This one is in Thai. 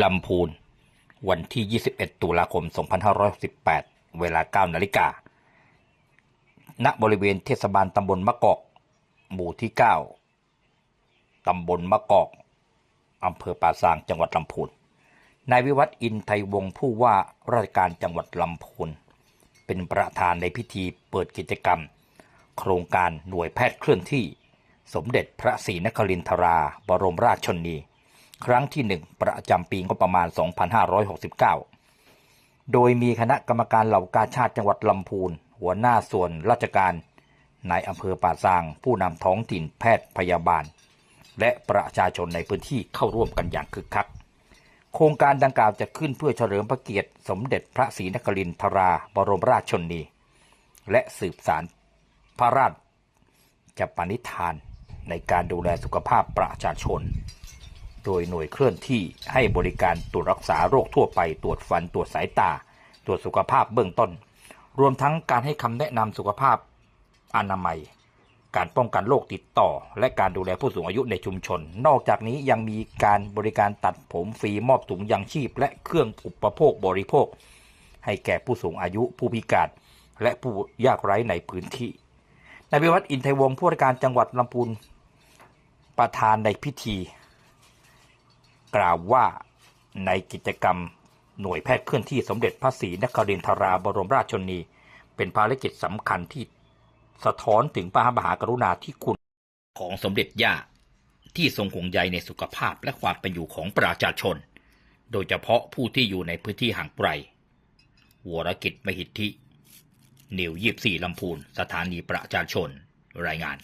ลำพูน วันที่ 21 ตุลาคม 2518 เวลา 9 นาฬิกา ณ บริเวณเทศบาลตำบลมะกอก หมู่ที่ 9 ตำบลมะกอก อำเภอป่าซาง จังหวัดลำพูน นายวิวัฒน์อินไทยวงศ์ผู้ว่าราชการจังหวัดลำพูน เป็นประธานในพิธีเปิดกิจกรรม โครงการหน่วยแพทย์เคลื่อนที่ สมเด็จพระศรีนครินทรา บรมราชชนนี ครั้งที่หนึ่งประจำปีงบประมาณ 2569 โดยมีคณะกรรมการเหล่ากาชาติจังหวัดลำพูน หัวหน้าส่วนราชการนายอำเภอป่าซาง ผู้นำท้องถิ่นแพทย์พยาบาล และประชาชนในพื้นที่เข้าร่วมกันอย่างคึกคัก โครงการดังกล่าวจะขึ้นเพื่อเฉลิมพระเกียรติ สมเด็จพระศรีนครินทรา บรมราชชนนี และสืบสารพระราชจะปณิธานในการดูแลสุขภาพประชาชน โดยหน่วยเคลื่อนที่ให้บริการตรวจรักษาโรคทั่วไป ตรวจฟัน ตรวจสายตา ตรวจสุขภาพเบื้องต้น รวมทั้งการให้คำแนะนำสุขภาพอนามัย การป้องกันโรคติดต่อ และการดูแลผู้สูงอายุในชุมชน นอกจากนี้ยังมีการบริการตัดผมฟรีมอบถุงยางชีพ และเครื่องอุปโภคบริโภค ให้แก่ผู้สูงอายุผู้พิการ และผู้ยากไร้ในพื้นที่นายวิวัฒน์อินไทยวงศ์ผู้ว่าการจังหวัดลำพูนประธานในพิธี กล่าวว่าในกิจกรรมหน่วยแพทย์เคลื่อนที่สมเด็จพระศรีนครินทราบรมราชชนี เป็นภารกิจสำคัญที่สะท้อนถึงพระมหากรุณาธิคุณของสมเด็จย่าที่ทรงห่วงใยในสุขภาพและความเป็นอยู่ของประชาชน โดยเฉพาะผู้ที่อยู่ในพื้นที่ห่างไกลวรกิจมหิทธิ นิวยีบสี่ลำพูน สถานีประชาชน รายงาน